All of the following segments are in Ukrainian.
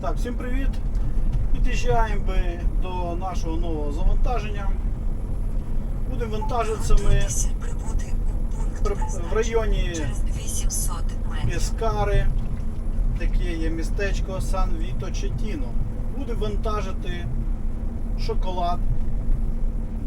Так, всім привіт! Під'їжджаємо ми до нашого нового завантаження. Будемо вантажитися ми в районі через 800 метрів. Піскари. Таке є містечко Сан Віто Четіно. Будемо вантажити шоколад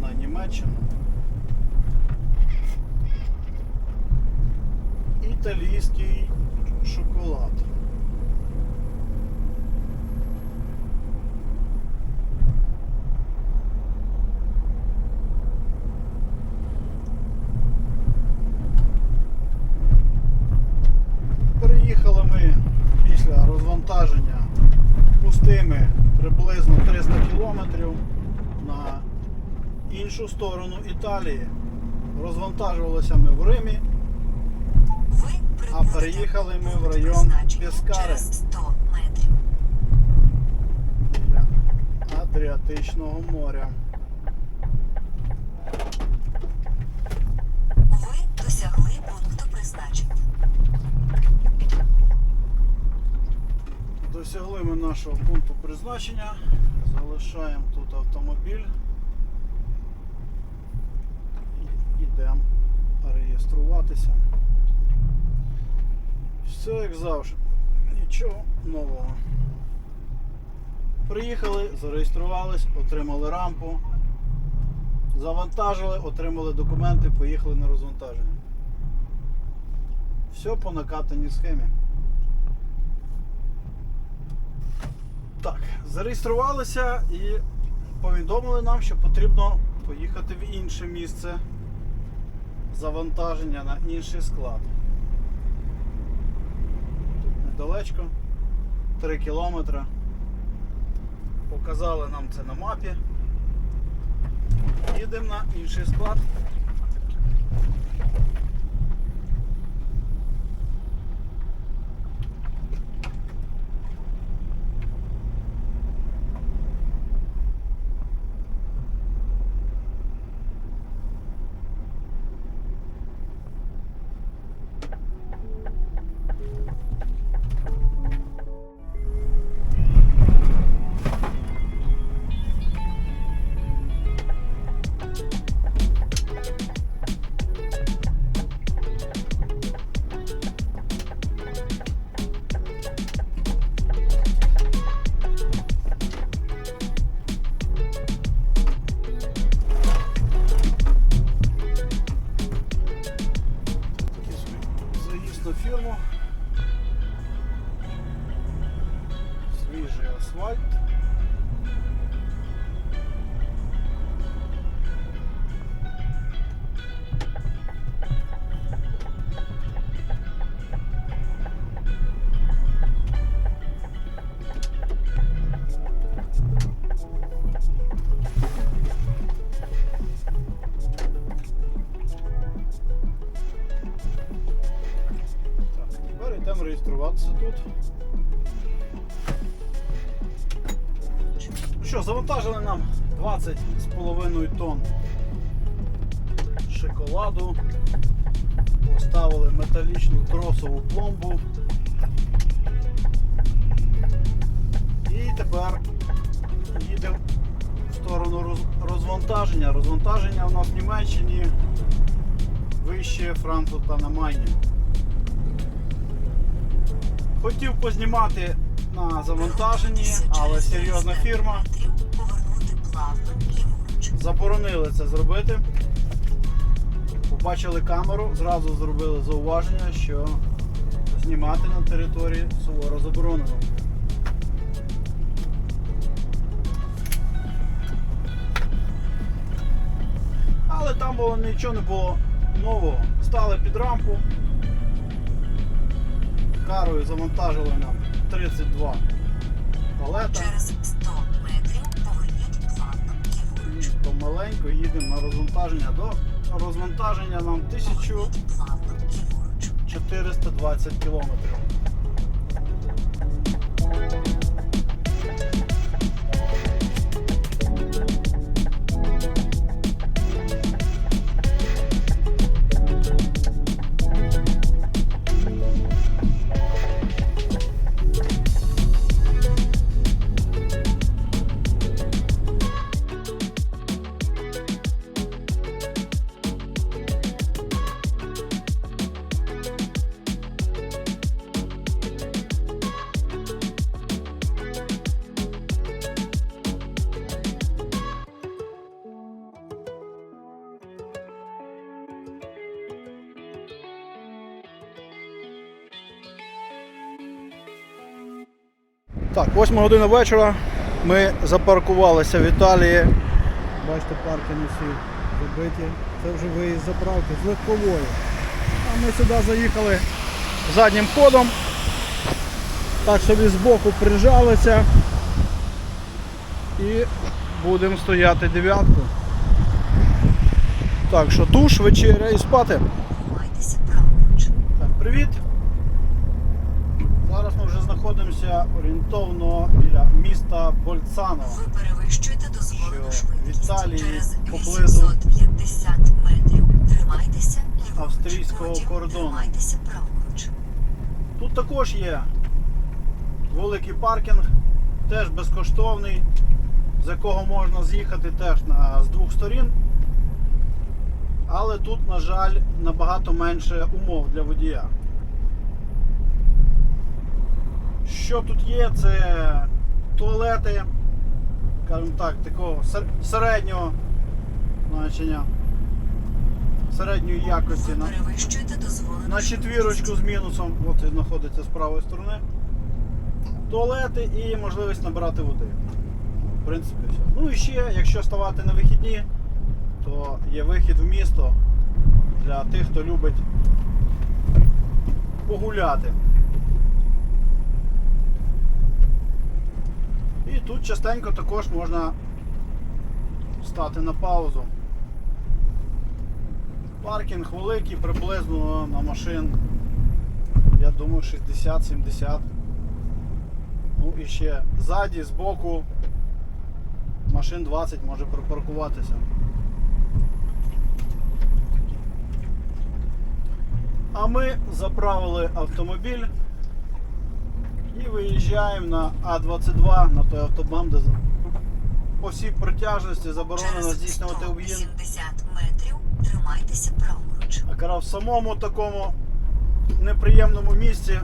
на Німеччину. Італійський шоколад. Переїхали ми після розвантаження пустими приблизно 300 кілометрів на іншу сторону Італії. Розвантажувалися ми в Римі. а переїхали ми в район Піскари. через 100 метрів. біля Адріатичного моря. Досягли ми нашого пункту призначення. Залишаємо тут автомобіль. І йдемо реєструватися. Все як завжди. Нічого нового. Приїхали, зареєструвались, отримали рампу, завантажили, отримали документи, поїхали на розвантаження. Все по накатаній схемі. Так, зареєструвалися і повідомили нам, що потрібно поїхати в інше місце завантаження на інший склад. Тут недалечко, 3 кілометри. Показали нам це на мапі. Їдемо на інший склад. Йдемо тут. Що, завантажили нам 20,5 тонн шоколаду. Поставили металічну тросову пломбу. І тепер їдемо в сторону розвантаження. Розвантаження у нас в Німеччині вище Франкфурта на Майні. Хотів познімати на завантаженні, але серйозна фірма заборонили це зробити. Побачили камеру, зразу зробили зауваження, що знімати на території суворо заборонено. Але там було нічого не було нового. Стали під рампу. Карою завантажили нам 32 палета. Через 100 метрів поверніть плавно ліворуч. Помаленьку їдемо на розвантаження. До розвантаження нам Поверніть плавно 1420 кілометрів. Так, 8 година вечора. Ми запаркувалися в Італії. Бачите, паркінги всі забиті. Це вже виїзд заправки з легкової. А ми сюди заїхали заднім ходом. Так собі збоку прижалися. І будемо стояти дев'ятку. Так що туш, вечеря і спати. Так, привіт. Зараз ми вже знаходимося орієнтовно біля міста Больцано. Ви перевищуєте дозволену швидкість. Через 850 метрів тримайтеся ліворуч. австрійського кордону. Тримайтеся праворуч. Тут також є великий паркінг, теж безкоштовний, з якого можна з'їхати теж на, з двох сторін. Але тут, на жаль, набагато менше умов для водія. Що тут є? Це туалети, скажімо так, такого середнього значення, середньої якості. На- на четвірочку з мінусом, от і знаходиться з правої сторони. Туалети і можливість набирати води. В принципі, все. Ну і ще, якщо ставати на вихідні, то є вихід в місто для тих, хто любить погуляти. І тут частенько також можна стати на паузу. Паркінг великий, приблизно на машин, я думаю, 60-70. Ну і ще ззаді, збоку машин 20 може припаркуватися. А ми заправили автомобіль і виїжджаємо на А22 на той автобан, де по всій протяжності заборонено здійснювати об'їзд. 180 метрів тримайтеся праворуч. А кара в самому такому неприємному місці,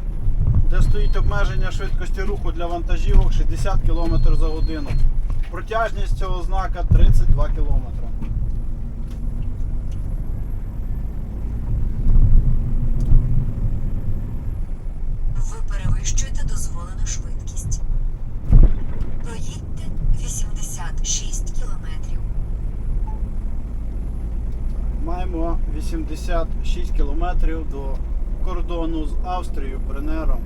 де стоїть обмеження швидкості руху для вантажівок 60 км за годину. Протяжність цього знака 32 км. Ви перевищуєте дозволену швидкість. Проїдьте 86 кілометрів. Маємо 86 км до кордону з Австрією Бренером.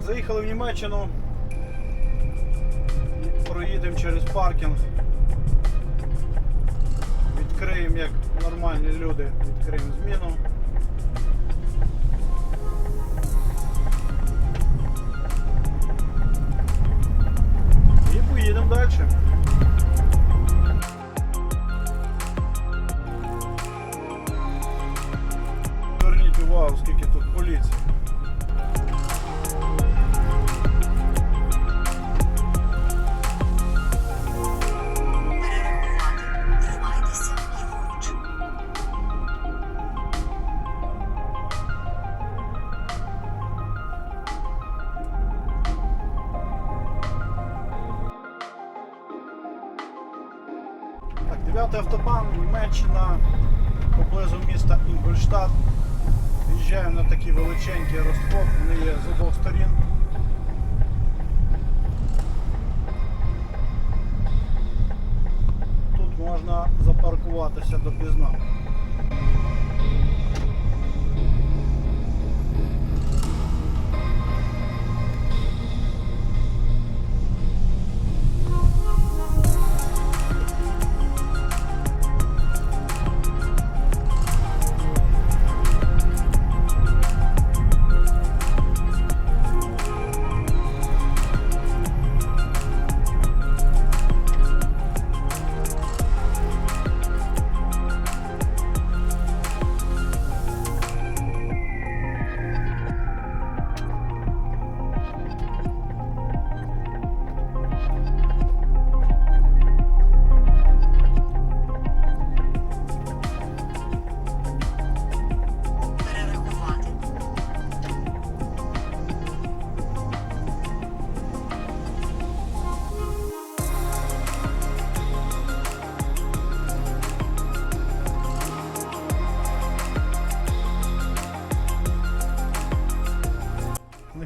Заїхали в Німеччину. Проїдемо через паркінг. Відкриємо як нормальні люди, відкриємо зміну. І поїдемо далі. 9 автобан, Німеччина, поблизу міста Інгольштадт. В'їжджаємо на такий величенький розход, вони є з обох сторін. Тут можна запаркуватися допізна.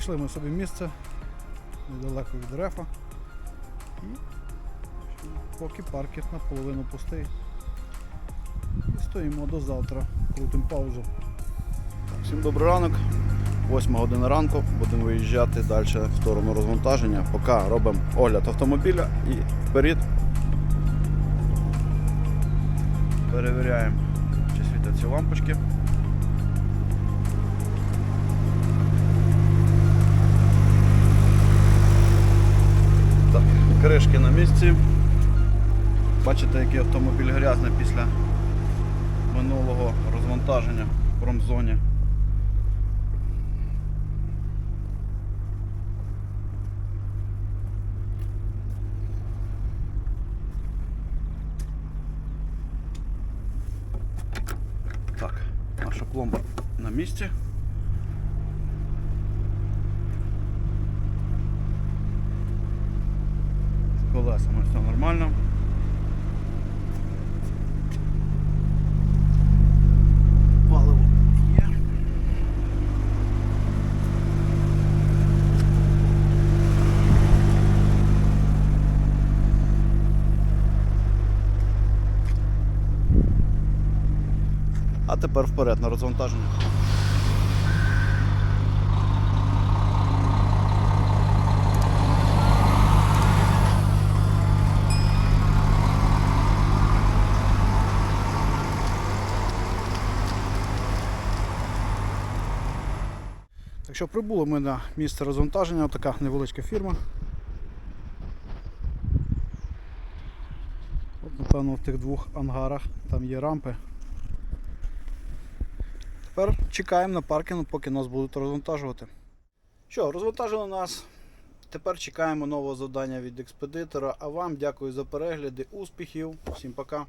Знайшли ми собі місце недалеко від рефа. І поки паркінг наполовину пустий. І стоїмо до завтра. Крутим паузу. Всім добрий ранок. 8 година ранку. Будемо виїжджати далі в сторону розвантаження. Поки робимо огляд автомобіля і вперед. Перевіряємо, чи світяться лампочки. Кришки на місці. Бачите, який автомобіль грязний після минулого розвантаження в промзоні. Так, наша пломба на місці. Колесами все нормально. Паливо є. А тепер вперед на розвантаження. Що прибули ми на місце розвантаження, така невеличка фірма. От, напевно, в тих двох ангарах там є рампи. Тепер чекаємо на паркінгу, поки нас будуть розвантажувати. Що, розвантажили нас. Тепер чекаємо нового завдання від експедитора. А вам дякую за перегляди, успіхів. Всім пока.